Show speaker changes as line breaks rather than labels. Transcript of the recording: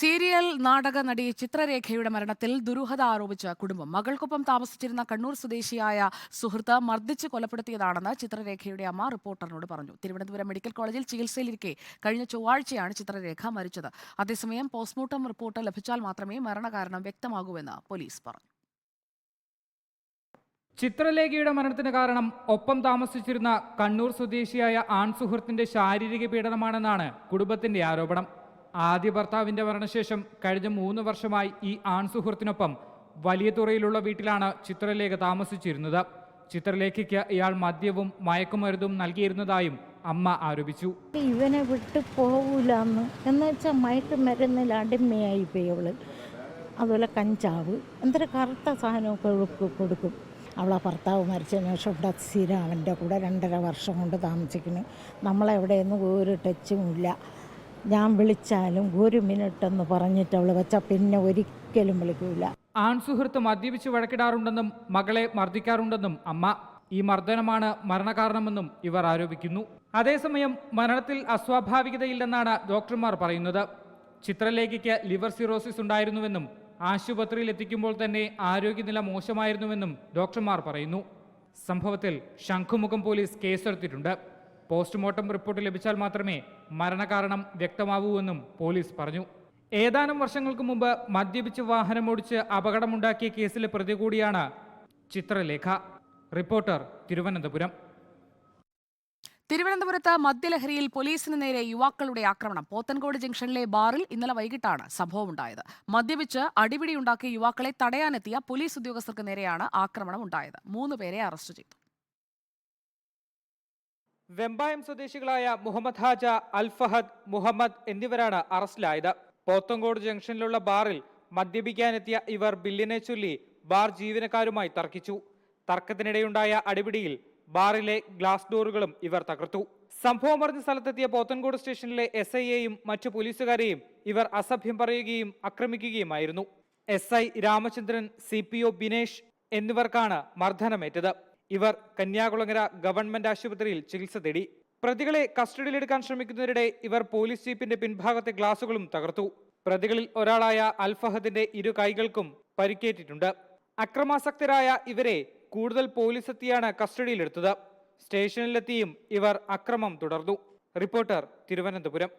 Serial നാടക നടി ചിത്രരേഖയുടെ മരണത്തിൽ ദുരൂഹത ആരോപിച്ച കുടുംബം. മകൾക്കൊപ്പം താമസിച്ചിരുന്ന കണ്ണൂർ സ്വദേശിയായ സുഹൃത്ത് മർദ്ദിച്ച് കൊലപ്പെടുത്തിയതാണെന്ന് ചിത്രരേഖയുടെ അമ്മ റിപ്പോർട്ടറിനോട് പറഞ്ഞു. തിരുവനന്തപുരം മെഡിക്കൽ കോളേജിൽ ചികിത്സയിലിരിക്കെ കഴിഞ്ഞ ചൊവ്വാഴ്ചയാണ് ചിത്രരേഖ മരിച്ചത്. അതേസമയം പോസ്റ്റ്മോർട്ടം റിപ്പോർട്ട് ലഭിച്ചാൽ മാത്രമേ മരണകാരണം വ്യക്തമാകൂവെന്ന് പോലീസ് പറഞ്ഞു.
ചിത്രലേഖയുടെ മരണത്തിന് കാരണം ഒപ്പം താമസിച്ചിരുന്ന കണ്ണൂർ സ്വദേശിയായ ആൺ സുഹൃത്തിന്റെ ശാരീരിക പീഡനമാണെന്നാണ് കുടുംബത്തിന്റെ ആരോപണം. ആദ്യ ഭർത്താവിന്റെ മരണശേഷം കഴിഞ്ഞ മൂന്ന് വർഷമായി ഈ ആൺ സുഹൃത്തിനൊപ്പം വലിയ തുറയിലുള്ള വീട്ടിലാണ് ചിത്രലേഖ താമസിച്ചിരുന്നത്. ചിത്രലേഖയ്ക്ക് ഇയാൾ മദ്യവും മയക്കുമരുന്നും നൽകിയിരുന്നതായും അമ്മ ആരോപിച്ചു.
ഇവനെ വിട്ടു പോകൂലെന്ന് എന്ന് വെച്ചാൽ മയക്കുമരുന്നിൽ അടിമയായി പോയവൾ അതുപോലെ കഞ്ചാവ്. എന്തൊരു കറുത്ത സാധനമൊക്കെ കൊടുക്കും. അവളെ ഭർത്താവ് മരിച്ചതിന് ശേഷം ഇവിടെ സ്ഥിരം അവന്റെ കൂടെ രണ്ടര വർഷം കൊണ്ട് താമസിക്കുന്നു. നമ്മളെവിടെയൊന്നും ഒരു ടച്ചും ഇല്ല. ഞാൻ വിളിച്ചാലും ഒരു മിനിറ്റ് എന്ന് പറഞ്ഞിട്ട് അവൾ വെച്ച പിന്നെ ഒരിക്കലും വിളിക്കൂല.
ആൺ സുഹൃത്ത് മദ്യപിച്ച് വഴക്കിടാറുണ്ടെന്നും മകളെ മർദ്ദിക്കാറുണ്ടെന്നും അമ്മ. ഈ മർദ്ദനമാണ് മരണകാരണമെന്നും ഇവർ ആരോപിക്കുന്നു. അതേസമയം മരണത്തിൽ അസ്വാഭാവികതയില്ലെന്നാണ് ഡോക്ടർമാർ പറയുന്നത്. ചിത്രലേഖയ്ക്ക് ലിവർ സിറോസിസ് ഉണ്ടായിരുന്നുവെന്നും ആശുപത്രിയിൽ എത്തിക്കുമ്പോൾ തന്നെ ആരോഗ്യനില മോശമായിരുന്നുവെന്നും ഡോക്ടർമാർ പറയുന്നു. സംഭവത്തിൽ ശംഖുമുഖം പോലീസ് കേസെടുത്തിട്ടുണ്ട്. പോസ്റ്റ്മോർട്ടം റിപ്പോർട്ട് ലഭിച്ചാൽ മാത്രമേ മരണകാരണം വ്യക്തമാവൂ എന്നും പോലീസ് പറഞ്ഞു. ഏതാനും വർഷങ്ങൾക്ക് മുമ്പ് മദ്യപിച്ച് വാഹനമോടിച്ച് അപകടമുണ്ടാക്കിയ കേസിലെ പ്രതി കൂടിയാണ് ചിത്രലേഖ. റിപ്പോർട്ടർ തിരുവനന്തപുരം.
തിരുവനന്തപുരത്ത് മദ്യലഹരിയിൽ പോലീസിന് നേരെ യുവാക്കളുടെ ആക്രമണം. പോത്തൻകോട് ജംഗ്ഷനിലെ ബാറിൽ ഇന്നലെ വൈകിട്ടാണ് സംഭവമുണ്ടായത്. മദ്യപിച്ച് അടിപിടിയുണ്ടാക്കിയ യുവാക്കളെ തടയാനെത്തിയ പോലീസ് ഉദ്യോഗസ്ഥർക്ക് നേരെയാണ് ആക്രമണം ഉണ്ടായത്. മൂന്ന് പേരെ അറസ്റ്റ് ചെയ്തു.
വെമ്പായം സ്വദേശികളായ മുഹമ്മദ് ഹാജ അൽ ഫഹദ് മുഹമ്മദ് എന്നിവരാണ് അറസ്റ്റിലായത്. പോത്തങ്കോട് ജംഗ്ഷനിലുള്ള ബാറിൽ മദ്യപിക്കാനെത്തിയ ഇവർ ബില്ലിനെ ചൊല്ലി ബാർ ജീവനക്കാരുമായി തർക്കിച്ചു. തർക്കത്തിനിടെയുണ്ടായ അടിപിടിയിൽ ബാറിലെ ഗ്ലാസ് ഡോറുകളും ഇവർ തകർത്തു. സംഭവം അറിഞ്ഞ സ്ഥലത്തെത്തിയ പോത്തൻകോട് സ്റ്റേഷനിലെ എസ് ഐയെയും മറ്റു പോലീസുകാരെയും ഇവർ അസഭ്യം പറയുകയും ആക്രമിക്കുകയുമായിരുന്നു. S I Ramachandran C P O Binesh എന്നിവർക്കാണ് മർദ്ദനമേറ്റത്. ഇവർ കന്യാകുളങ്ങര ഗവൺമെന്റ് ആശുപത്രിയിൽ ചികിത്സ തേടി. പ്രതികളെ കസ്റ്റഡിയിലെടുക്കാൻ ശ്രമിക്കുന്നതിനിടെ ഇവർ പോലീസ് ജീപ്പിന്റെ പിൻഭാഗത്തെ ഗ്ലാസുകളും തകർത്തു. പ്രതികളിൽ ഒരാളായ അൽഫഹദിന്റെ ഇരു കൈകൾക്കും പരിക്കേറ്റിട്ടുണ്ട്. അക്രമാസക്തരായ ഇവരെ കൂടുതൽ പോലീസ് എത്തിയാണ് കസ്റ്റഡിയിലെടുത്തത്. സ്റ്റേഷനിലെത്തിയും ഇവർ അക്രമം തുടർന്നു. റിപ്പോർട്ടർ തിരുവനന്തപുരം.